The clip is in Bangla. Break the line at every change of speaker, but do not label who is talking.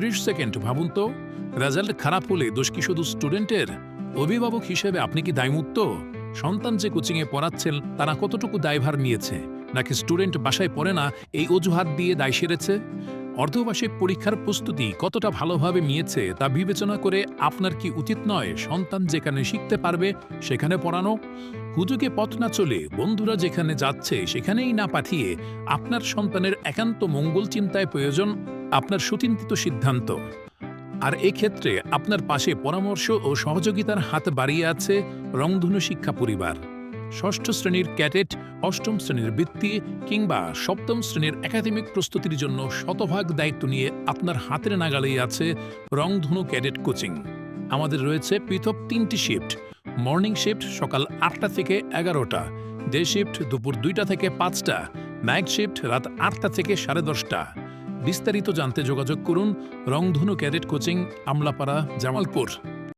ত্রিশ সেকেন্ড ভাবুন তো। রেজাল্ট খারাপ হলে দোষ কি শুধু স্টুডেন্টের? অভিভাবক হিসেবে আপনি কি দায়মুক্ত? সন্তান যে কোচিংয়ে পড়াচ্ছেন, তারা কতটুকু দায়ভার নিয়েছে? নাকি স্টুডেন্ট বাসায় পড়ে না, এই অজুহাত দিয়ে দায় সেরেছে? অর্ধবার্ষিক পরীক্ষার প্রস্তুতি কতটা ভালোভাবে নিয়েছে, তা বিবেচনা করে আপনার কি উচিত নয় সন্তান যেখানে শিখতে পারবে, সেখানে পড়ানো? হুজুগে পথ না চলে বন্ধুরা যেখানে যাচ্ছে সেখানেই না পাঠিয়ে আপনার সন্তানের একান্ত মঙ্গল চিন্তায় প্রয়োজন আপনার সুচিন্তিত সিদ্ধান্ত। আর এক্ষেত্রে আপনার পাশে পরামর্শ ও সহযোগিতার হাত বাড়িয়ে আছে রংধনু শিক্ষা পরিবার। ষষ্ঠ শ্রেণির ক্যাডেট, অষ্টম শ্রেণির বৃত্তি কিংবা সপ্তম শ্রেণির একাডেমিক প্রস্তুতির জন্য শতভাগ দায়িত্ব নিয়ে আপনার হাতের নাগালেই আছে রংধনু ক্যাডেট কোচিং। আমাদের রয়েছে পৃথক তিনটি শিফট। মর্নিং শিফট সকাল আটটা থেকে এগারোটা, ডে শিফট দুপুর দুইটা থেকে পাঁচটা, নাইট শিফট রাত আটটা থেকে সাড়ে দশটা। বিস্তারিত জানতে যোগাযোগ করুন রংধনু ক্যাডেট কোচিং, আমলাপাড়া, জামালপুর।